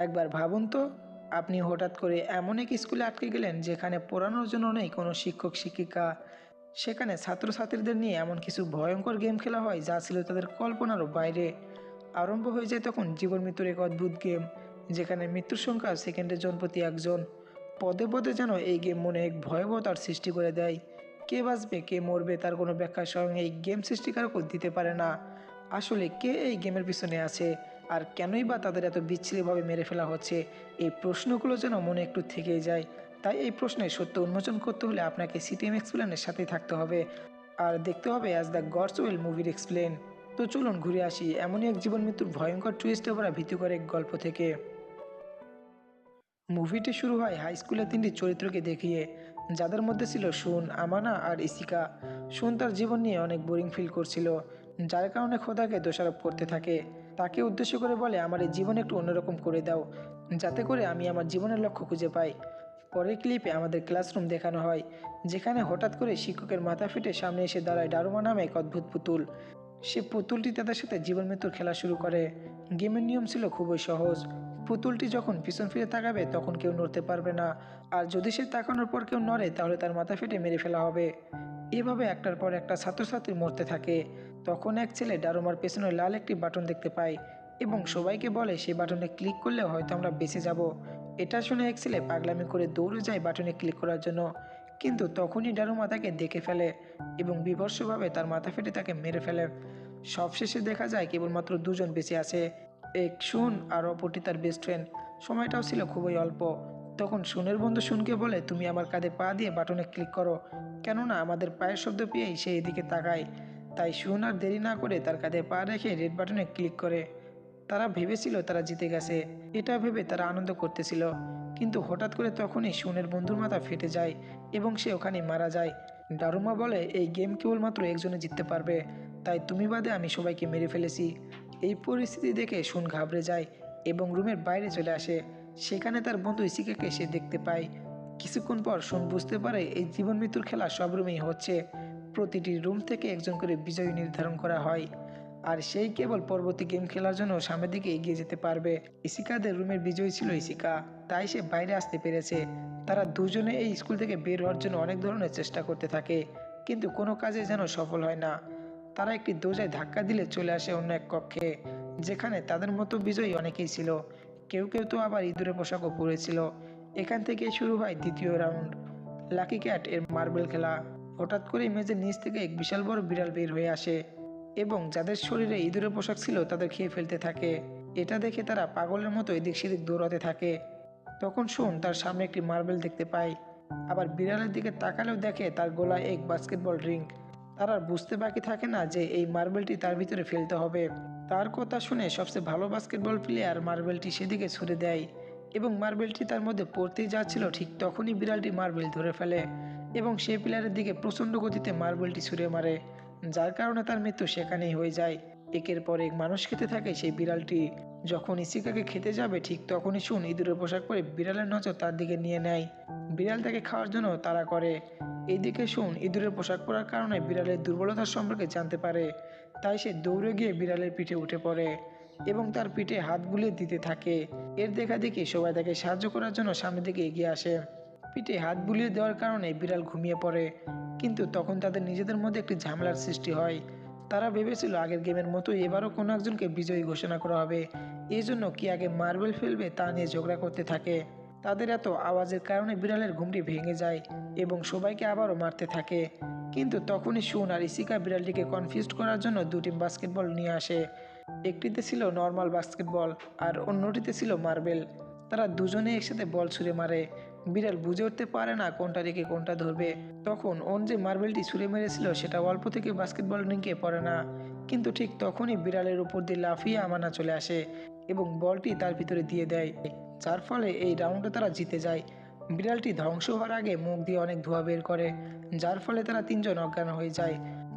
একবার ভাবুন তো, আপনি হঠাৎ করে এমন এক স্কুলে আটকে গেলেন যেখানে পড়ানোর জন্য নেই কোনো শিক্ষক, শিক্ষিকা। সেখানে ছাত্রছাত্রীদের নিয়ে এমন কিছু ভয়ঙ্কর গেম খেলা হয় যা ছিল তাদের কল্পনারও বাইরে। আরম্ভ হয়ে যায় তখন জীবন মৃত্যুর এক অদ্ভুত গেম, যেখানে মৃত্যুর সংখ্যা সেকেন্ডের জনপ্রতি একজন। পদে পদে যেন এই গেম মনে এক ভয়াবহতার সৃষ্টি করে দেয়। কে বাঁচবে, কে মরবে তার কোনো ব্যাখ্যা স্বয়ং এই গেম সৃষ্টিকারকও দিতে পারে না। আসলে কে এই গেমের পিছনে আছে? আর কেনই বা তাদের এত বিচ্ছিরিভাবে মেরে ফেলা হচ্ছে? এই প্রশ্নগুলো যেন মনে একটু থেকেই যায়। তাই এই প্রশ্নের সত্য উন্মোচন করতে হলে আপনাকে সিটিএম এক্সপ্লেনের সাথেই থাকতে হবে। আর দেখতে হবে অ্যাজ দ্য গডস ওয়েল মুভির এক্সপ্লেন তো চলুন ঘুরে আসি এমনই এক জীবন মৃত্যুর ভয়ঙ্কর টুইস্টে ভরা ভীতিকর এক গল্প থেকে। মুভিটি শুরু হয় হাই স্কুলের তিনটি চরিত্রকে দেখিয়ে। যাদের মধ্যে ছিল সুন, আমানা আর ইসিকা সুন তার জীবন নিয়ে অনেক বোরিং ফিল করছিল, যার কারণে খোদাকে দোষারোপ করতে থাকে। তাকে উদ্দেশ্য করে বলে, আমার এই জীবন একটু অন্যরকম করে দাও, যাতে করে আমি আমার জীবনের লক্ষ্য খুঁজে পাই। পরের ক্লিপে আমাদের ক্লাসরুম দেখানো হয়, যেখানে হঠাৎ করে শিক্ষকের মাথা ফেটে সামনে এসে দাঁড়ায় ডারুমা নামে এক অদ্ভুত পুতুল। সে পুতুলটি তাদের সাথে জীবন মৃত্যুর খেলা শুরু করে। গেমের নিয়ম ছিল খুবই সহজ, পুতুলটি যখন পিছন ফিরে তাকাবে তখন কেউ নড়তে পারবে না, আর যদি সে তাকানোর পর কেউ নড়ে তাহলে তার মাথা ফেটে মেরে ফেলা হবে। এভাবে একটার পর একটা ছাত্রছাত্রী মরতে থাকে। তখন এক ছেলে ডারুমার পেছনে লাল একটি বাটন দেখতে পায় এবং সবাইকে বলে, সেই বাটনে ক্লিক করলে হয়তো আমরা বেঁচে যাব। এটা শুনে এক ছেলে পাগলামি করে দৌড়ে যায় বাটনে ক্লিক করার জন্য। কিন্তু তখনই ডারুমা তাকে দেখে ফেলে এবং বিভৎসভাবে তার মাথা ফেটে তাকে মেরে ফেলে। সবশেষে দেখা যায় কেবলমাত্র দুজন বেঁচে আছে। এক সুন আর অপরটি তার বেস্ট ফ্রেন্ড সময়টাও ছিল খুবই অল্প। তখন সুনের বন্ধু সুনকে বলে, তুমি আমার কাঁধে পা দিয়ে বাটনে ক্লিক করো। কেননা আমাদের পায়ের শব্দ পেয়েই সে এদিকে তাকায়। তাই সুন আর দেরি না করে তার কাঁধে পা রেখে রেড বাটনে ক্লিক করে। তারা ভেবেছিল তারা জিতে গেছে। এটা ভেবে তারা আনন্দ করতেছিল। কিন্তু হঠাৎ করে তখনই সুনের বন্ধুর মাথা ফেটে যায় এবং সে ওখানে মারা যায়। ডারুমা বলে, এই গেম কেবলমাত্র একজনে জিততে পারবে। তাই তুমি বাদে আমি সবাইকে মেরে ফেলেছি। এই পরিস্থিতি দেখে সুন ঘাবড়ে যায় এবং রুমের বাইরে চলে আসে। সেখানে তার বন্ধু ইসিকাকে সে দেখতে পায়। কিছুক্ষণ পর সুন বুঝতে পারে এই জীবন মৃত্যুর খেলা সব রুমেই হচ্ছে। প্রতিটি রুম থেকে একজন করে বিজয়ী নির্ধারণ করা হয়। আর সেই কেবল পরবর্তী গেম খেলার জন্য সামনের দিকে এগিয়ে যেতে পারবে। ইসিকাদের রুমের বিজয়ী ছিল ইসিকা, তাই সে বাইরে আসতে পেরেছে। তারা দুজনে এই স্কুল থেকে বের হওয়ার জন্য অনেক ধরনের চেষ্টা করতে থাকে, কিন্তু কোনো কাজে যেন সফল হয় না। তারা একটি দোজায় ধাক্কা দিলে চলে আসে অন্য এক কক্ষে, যেখানে তাদের মতো বিজয়ী অনেকেই ছিল। কেউ কেউ তো আবার ইঁদুরের পোশাকও পরেছিল। এখান থেকে শুরু হয় দ্বিতীয় রাউন্ড। লাকি ক্যাট এর মার্বেল খেলা। হঠাৎ করে মেজের নিচ থেকে এক বিশাল বড় বিড়াল বের হয়ে আসে এবং যাদের শরীরে ইঁদুরের পোশাক ছিল তাদের খেয়ে ফেলতে থাকে। এটা দেখে তারা পাগলের মতো এদিক সেদিক দৌড়াতে থাকে। তখন শোন তার সামনে একটি মার্বেল দেখতে পায়। আবার বিড়ালের দিকে তাকালেও দেখে তার গলায় এক বাস্কেটবল রিং। তার আর বুঝতে বাকি থাকে না যে এই মার্বেলটি তার ভিতরে ফেলতে হবে। তার কথা শুনে সবচেয়ে ভালো বাস্কেটবল প্লেয়ার মার্বেলটি সেদিকে ছুড়ে দেয় এবং মার্বেলটি তার মধ্যে পড়তেই যাচ্ছিল ঠিক তখনই বিড়ালটি মার্বেল ধরে ফেলে এবং সেই প্লেয়ারের দিকে প্রচণ্ড গতিতে মার্বেলটি ছুঁড়ে মারে, যার কারণে তার মৃত্যু সেখানেই হয়ে যায়। একের পর এক মানুষ খেতে থাকে সেই বিড়ালটি। যখন ইসিকাকে খেতে যাবে, ঠিক তখনই শুন ইঁদুরের পোশাক পরে বিড়ালের নজর তার দিকে নিয়ে নেয়। বিড়াল তাকে খাওয়ার জন্য তাড়া করে। এইদিকে শুন ইঁদুরের পোশাক পরার কারণে বিড়ালের দুর্বলতার সম্পর্কে জানতে পারে। তাই সে দৌড়ে গিয়ে বিড়ালের পিঠে উঠে পড়ে এবং তার পিঠে হাত বুলিয়ে দিতে থাকে। এর দেখা দেখি সবাই তাকে সাহায্য করার জন্য সামনের দিকে এগিয়ে আসে। পিঠে হাত বুলিয়ে দেওয়ার কারণে বিড়াল ঘুমিয়ে পড়ে। কিন্তু তখন তাদের নিজেদের মধ্যে একটি ঝামেলার সৃষ্টি হয়। তারা ভেবেছিল আগের গেমের মতো এবারও কোনো একজনকে বিজয়ী ঘোষণা করা হবে। এই জন্য কি আগে মার্বেল ফেলবে তা নিয়ে ঝগড়া করতে থাকে। তাদের এত আওয়াজের কারণে বিড়ালের ঘুমটি ভেঙে যায় এবং সবাইকে আবারও মারতে থাকে। কিন্তু তখনই সুন আর ইসিকা বিড়ালটিকে কনফিউজ করার জন্য দুটি বাস্কেটবল নিয়ে আসে। একটিতে ছিল নর্মাল বাস্কেটবল আর অন্যটিতে ছিল মার্বেল। তারা দুজনে একসাথে বল ছুঁড়ে মারে। বিড়াল বুঝে উঠতে পারে না কোনটা রেখে কোনটা ধরবে। তখন ওন যে মার্বেলটি ছুঁড়ে মেরেছিল, সেটা অল্প থেকে বাস্কেটবল রিংকে পড়ে না। কিন্তু ঠিক তখনই বিড়ালের উপর দিয়ে লাফিয়ে আমানা চলে আসে এবং বলটি তার ভিতরে দিয়ে দেয়। যার ফলে এই রাউন্ডে তারা জিতে যায়। বিড়ালটি ধ্বংস হওয়ার আগে মুখ দিয়ে অনেক ধোঁয়া বের করে, যার ফলে তারা তিনজন অজ্ঞান হয়ে যায়।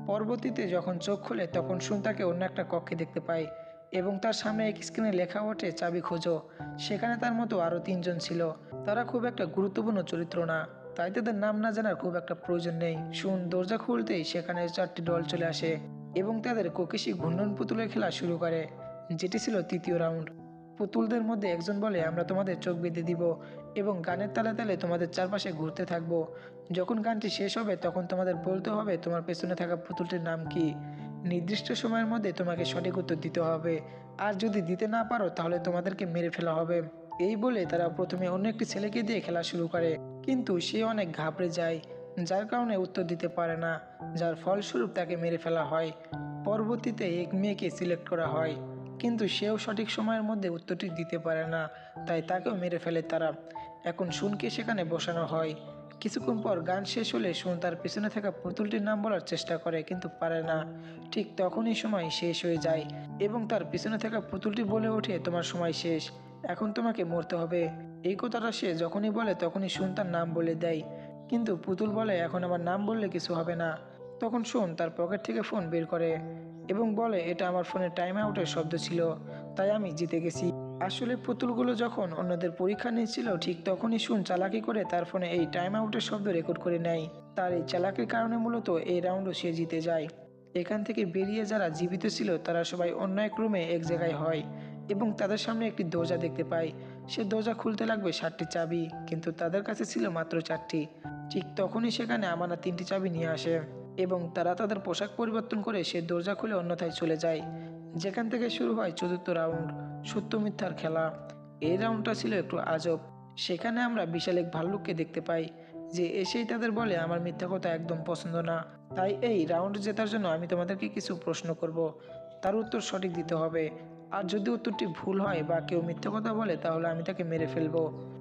পরবর্তীতে যখন চোখ খোলে, তখন সুন তাকে অন্য একটা কক্ষে দেখতে পায়। এবং তার সামনে এক স্ক্রিনে লেখা ওঠে, চাবি খোঁজো। সেখানে তার মতো আরও তিনজন ছিল। তারা খুব একটা গুরুত্বপূর্ণ চরিত্র না। তাই তাদের নাম না জানার খুব একটা প্রয়োজন নেই। শুন, দরজা খুলতেই সেখানে চারটি দল চলে আসে এবং তাদের কোকেশি ঘূর্ণন পুতুলের খেলা শুরু করে, যেটি ছিল তৃতীয় রাউন্ড পুতুলদের মধ্যে একজন বলে, আমরা তোমাদের চোখ বেঁধে দিব এবং গানের তালে তালে তোমাদের চারপাশে ঘুরতে থাকব। যখন গানটি শেষ হবে, তখন তোমাদের বলতে হবে তোমার পেছনে থাকা পুতুলটির নাম কি? নির্দিষ্ট সময়ের মধ্যে তোমাকে সঠিক উত্তর দিতে হবে। আর যদি দিতে না পারো, তাহলে তোমাদেরকে মেরে ফেলা হবে। এই বলে তারা প্রথমে অন্য একটি ছেলেকে দিয়ে খেলা শুরু করে। কিন্তু সে অনেক ঘাবড়ে যায়, যার কারণে উত্তর দিতে পারে না, যার ফলস্বরূপ তাকে মেরে ফেলা হয়। পরবর্তীতে এক মেয়েকে সিলেক্ট করা হয়, কিন্তু সেও সঠিক সময়ের মধ্যে উত্তরটি দিতে পারে না, তাই তাকেও মেরে ফেলে তারা। এখন সুনকে সেখানে বসানো হয়। কিছুক্ষণ পর গান শেষ হলে সুন তার পিছনে থাকা পুতুলটির নাম বলার চেষ্টা করে, কিন্তু পারে না। ঠিক তখনই সময় শেষ হয়ে যায় এবং তার পেছনে থাকা পুতুলটি বলে ওঠে, তোমার সময় শেষ। এখন তোমাকে মরতে হবে। এই কথাটা সে যখনই বলে, তখনই সুন তার নাম বলে দেয়। কিন্তু পুতুল বলে, এখন আমার নাম বললে কিছু হবে না। তখন শোন তার পকেট থেকে ফোন বের করে এবং বলে, এটা আমার ফোনের টাইম আউটের শব্দ ছিল, তাই আমি জিতে গেছি। আসলে পুতুলগুলো যখন অন্যদের পরীক্ষা নিচ্ছিল, ঠিক তখনই শুন চালাকি করে তার ফোনে এই টাইম আউটের শব্দ রেকর্ড করে নেয়। তার এই চালাকির কারণে মূলত এই রাউন্ডও সে জিতে যায়। এখান থেকে বেরিয়ে যারা জীবিত ছিল, তারা সবাই অন্য এক রুমে এক জায়গায় হয় এবং তাদের সামনে একটি দরজা দেখতে পায়। সে দরজা খুলতে লাগবে ষাটটি চাবি, কিন্তু তাদের কাছে ছিল মাত্র চারটি। ঠিক তখনই সেখানে আমানা তিনটি চাবি নিয়ে আসে এবং তারা তাদের পোশাক পরিবর্তন করে সে দরজা খুলে অন্যথায় চলে যায়, যেখান থেকে শুরু হয় চতুর্থ রাউন্ড সত্য মিথ্যার খেলা। এই রাউন্ডটা ছিল একটু আজব। সেখানে আমরা বিশাল এক ভাল্লুককে দেখতে পাই, যে এসেই তাদের বলে, আমার মিথ্যা কথা একদম পছন্দ না। তাই এই রাউন্ড জেতার জন্য আমি তোমাদেরকে কিছু প্রশ্ন করব। তার উত্তর সঠিক দিতে হবে। আর যদি উত্তরটি ভুল হয় বা কেউ মিথ্যা কথা বলে, তাহলে আমি তাকে মেরে ফেলব।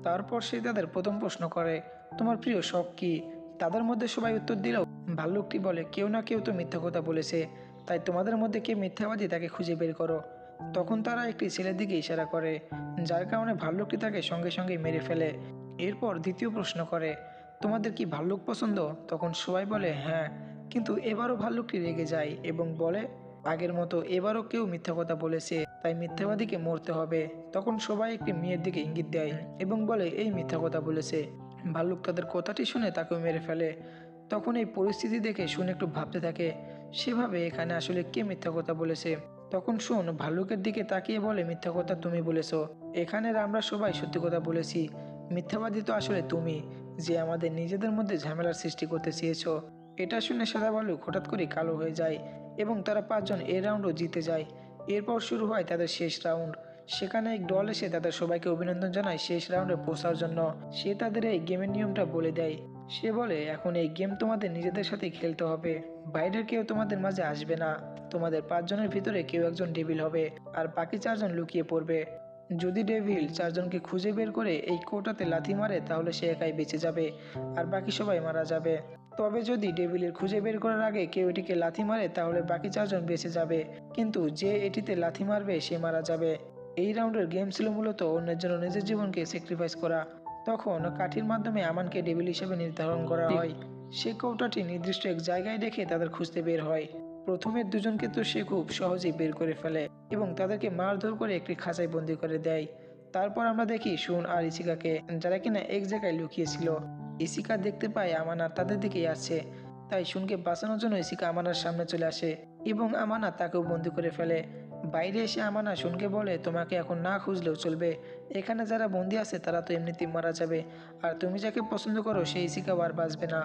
তারপর সে তাদের প্রথম প্রশ্ন করে, তোমার প্রিয় শখ কি? তাদের মধ্যে সবাই উত্তর দিলেও ভাল্লুকটি বলে, কেউ না কেউ তো মিথ্যা কথা বলেছে। তাই তোমাদের মধ্যে কে মিথ্যাবাদী তাকে খুঁজে বের করো। তখন তারা একটি ছেলের দিকে ইশারা করে, যার কারণে ভাল্লুকটি তাকে সঙ্গে সঙ্গে মেরে ফেলে। এরপর দ্বিতীয় প্রশ্ন করে, তোমাদের কি ভাল্লুক পছন্দ? তখন সবাই বলে হ্যাঁ। কিন্তু এবারও ভাল্লুকটি রেগে যায় এবং বলে, আগের মতো এবারও কেউ মিথ্যা কথা বলেছে, তাই মিথ্যাবাদীকে মরতে হবে। তখন সবাই একটি মেয়ের দিকে ইঙ্গিত দেয় এবং বলে, এই মিথ্যা কথা বলেছে। ভাল্লুক তাদের কথাটি শুনে তাকেও মেরে ফেলে। তখন এই পরিস্থিতি দেখে শুনে একটু ভাবতে থাকে, সেভাবে এখানে আসলে কে মিথ্যা কথা বলেছে? তখন শুন ভাল্লুকের দিকে তাকিয়ে বলে, মিথ্যা কথা তুমি বলেছ। এখানে আমরা সবাই সত্যি কথা বলেছি। মিথ্যাবাদী তো আসলে তুমি, যে আমাদের নিজেদের মধ্যে ঝামেলার সৃষ্টি করতে চেয়েছো। এটা শুনে সাদা ভাল্লুক হঠাৎ করে কালো হয়ে যায় এবং তারা পাঁচজন এ রাউন্ডও জিতে যায়। এরপর শুরু হয় তাদের শেষ রাউন্ড সেখানে এক দল এসে তাদের সবাইকে অভিনন্দন জানায় শেষ রাউন্ডে পৌঁছার জন্য। সে তাদের এই গেমের নিয়মটা বলে দেয়। সে বলে, এখন এই গেম তোমাদের নিজেদের সাথে খেলতে হবে। বাইরের কেউ তোমাদের মাঝে আসবে না। তোমাদের পাঁচজনের ভিতরে কেউ একজন ডেভিল হবে আর বাকি চারজন লুকিয়ে পড়বে। যদি ডেভিল চারজনকে খুঁজে বের করে এই কোটাতে লাথি মারে, তাহলে সে একাই বেঁচে যাবে আর বাকি সবাই মারা যাবে। তবে যদি ডেভিলের খুঁজে বের করার আগে কেউ এটিকে লাথি মারে, তাহলে বাকি চারজন বেঁচে যাবে। কিন্তু যে এটিতে লাথি মারবে, সে মারা যাবে। এই রাউন্ডের গেম ছিল মূলত অন্যের জন্য নিজের জীবনকে স্যাক্রিফাইস করা। তখন কাঠির মাধ্যমে আমানকে ডেভিল হিসেবে নির্ধারণ করা হয়। সে কৌটাটি নির্দিষ্ট এক জায়গায় রেখে তাদের খুঁজতে বের হয়। প্রথমে দুজনকে তো সে খুব সহজেই বের করে ফেলে এবং তাদেরকে মারধর করে একটি খাঁচায় বন্দি করে দেয়। তারপর আমরা দেখি সুন আর ইসিকাকে যারা কিনা এক জায়গায় লুকিয়েছিল। ইসিকা দেখতে পায় আমানা তাদের দিকেই আছে তাই সুনকে বাঁচানোর জন্য ইসিকা আমানার সামনে চলে আসে এবং আমানা তাকেও বন্দি করে ফেলে। বাইরে এসে আমানা সুনকে বলে, তোমাকে এখন না খুঁজলেও চলবে। এখানে যারা বন্দি আছে তারা তো এমনিতেই মারা যাবে। আর তুমি যাকে পছন্দ করো সেই ইসিকা আর বাঁচবে না।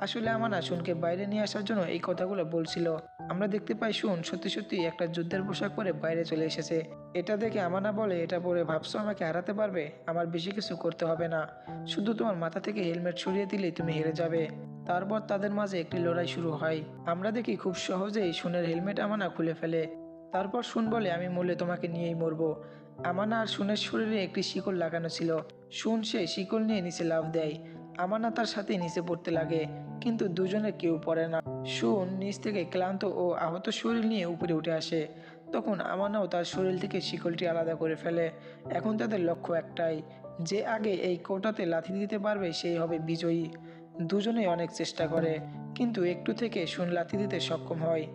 আসলে আমানা সুনকে বাইরে নিয়ে আসার জন্য এই কথাগুলো বলছিল। আমরা দেখতে পাই শুন, সত্যি সত্যি একটা যুদ্ধের পোশাক পরে বাইরে চলে এসেছে। এটা দেখে আমানা বলে, এটা পরে ভাবছ আমাকে হারাতে পারবে? আমার বেশি কিছু করতে হবে না। শুধু তোমার মাথা থেকে হেলমেট সরিয়ে দিলেই তুমি হেরে যাবে। তারপর তাদের মাঝে একটি লড়াই শুরু হয়। আমরা দেখি খুব সহজেই সুনের হেলমেট আমানা খুলে ফেলে। তারপর শুন বলে, আমি মরলে তোমাকে নিয়েই মরবো। আমানা আর সুনের শরীরে একটি শিকল লাগানো ছিল। শুন সে শিকল নিয়ে নিচে লাভ দেয়। আমানা তার সাথে নিচে পড়তে লাগে, কিন্তু দুজনে কেউ পড়ে না। শুন নিচ থেকে ক্লান্ত ও আহত শরীর নিয়ে উপরে উঠে আসে। তখন আমানাও তার শরীর থেকে শিকলটি আলাদা করে ফেলে। এখন তাদের লক্ষ্য একটাই, যে আগে এই কোটাতে লাথি দিতে পারবে সেই হবে বিজয়ী। দুজনেই অনেক চেষ্টা করে, কিন্তু একটু থেকে শুন লাথি দিতে সক্ষম হয়।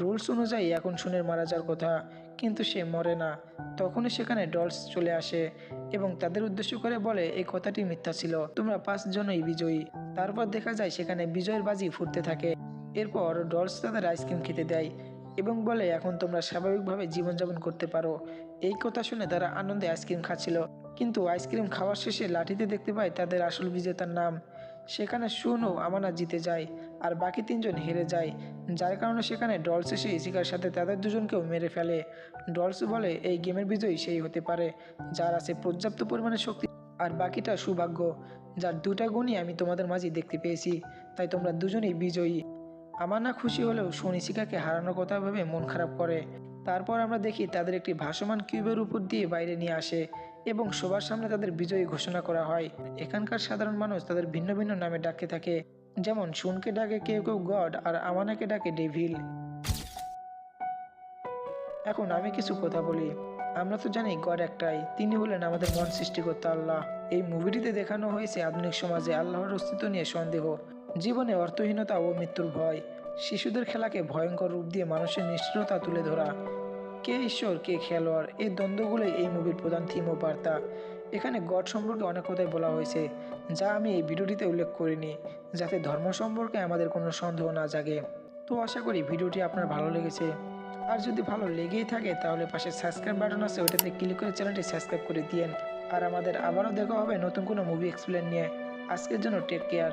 রুলস অনুযায়ী এখন শুনের মারা যাওয়ার কথা। কিন্তু সে মরে না। তখনই সেখানে ডলস চলে আসে এবং তাদের উদ্দেশ্য করে বলে, এই কথাটি মিথ্যা ছিল। তোমরা পাঁচজনই বিজয়ী। তারপর দেখা যায় সেখানে বিজয়ের বাজি ফুটতে থাকে। এরপর ডলস তাদের আইসক্রিম খেতে দেয় এবং বলে, এখন তোমরা স্বাভাবিকভাবে জীবনযাপন করতে পারো। এই কথা শুনে তারা আনন্দে আইসক্রিম খাচ্ছিল। কিন্তু আইসক্রিম খাওয়ার শেষে লাঠিতে দেখতে পায় তাদের আসল বিজেতার নাম। সেখানে সুন আমানা জিতে যায়। আর বাকি তিনজন হেরে যায়, যার কারণে সেখানে ডলস এসে ইসিকার সাথে তাদের দুজনকেও মেরে ফেলে। ডলস বলে, এই গেমের বিজয়ী সেই হতে পারে, যার আছে পর্যাপ্ত পরিমাণে শক্তি আর বাকিটা সৌভাগ্য। যার দুটা গুণই আমি তোমাদের মাঝে দেখতে পেয়েছি, তাই তোমরা দুজনেই বিজয়ী। আমার না খুশি হলেও সনিশিকাকে হারানোর কথা ভেবে মন খারাপ করে। তারপর আমরা দেখি তাদের একটি ভাসমান কিউবের উপর দিয়ে বাইরে নিয়ে আসে এবং সবার সামনে তাদের বিজয়ী ঘোষণা করা হয়। এখানকার সাধারণ মানুষ তাদের ভিন্ন ভিন্ন নামে ডাকতে থাকে। যেমন, শুনকে ডাকে কেউ কেউ গড আর আমানাকে ডাকে ডেভিল। এখন আমি কিছু কথা বলি। আমরা তো জানি গড একটাই। তিনি হলেন আমাদের মন সৃষ্টিকর্তা আল্লাহ। এই মুভিটিতে দেখানো হয়েছে আধুনিক সমাজে আল্লাহর অস্তিত্ব নিয়ে সন্দেহ, জীবনে অর্থহীনতা ও মৃত্যুর ভয়, শিশুদের খেলাকে ভয়ঙ্কর রূপ দিয়ে মানুষের নিষ্ঠুরতা তুলে ধরা কে ঈশ্বর, কে খেলোয়াড়? এই দ্বন্দ্বগুলোই এই মুভির প্রধান থিম ও বার্তা। এখানে গড সম্পর্কে অনেক কথাই বলা হয়েছে, যা আমি এই ভিডিওটিতে উল্লেখ করিনি, যাতে ধর্ম সম্পর্কে আমাদের কোনো সন্দেহ না জাগে। তো আশা করি ভিডিওটি আপনার ভালো লেগেছে। আর যদি ভালো লেগেই থাকে, তাহলে পাশে সাবস্ক্রাইব বাটন আছে ওটাতে ক্লিক করে চ্যানেলটি সাবস্ক্রাইব করে দিয়েন। আর আমাদের আবারও দেখা হবে নতুন কোনো মুভি এক্সপ্লেন নিয়ে। আজকের জন্য টেক কেয়ার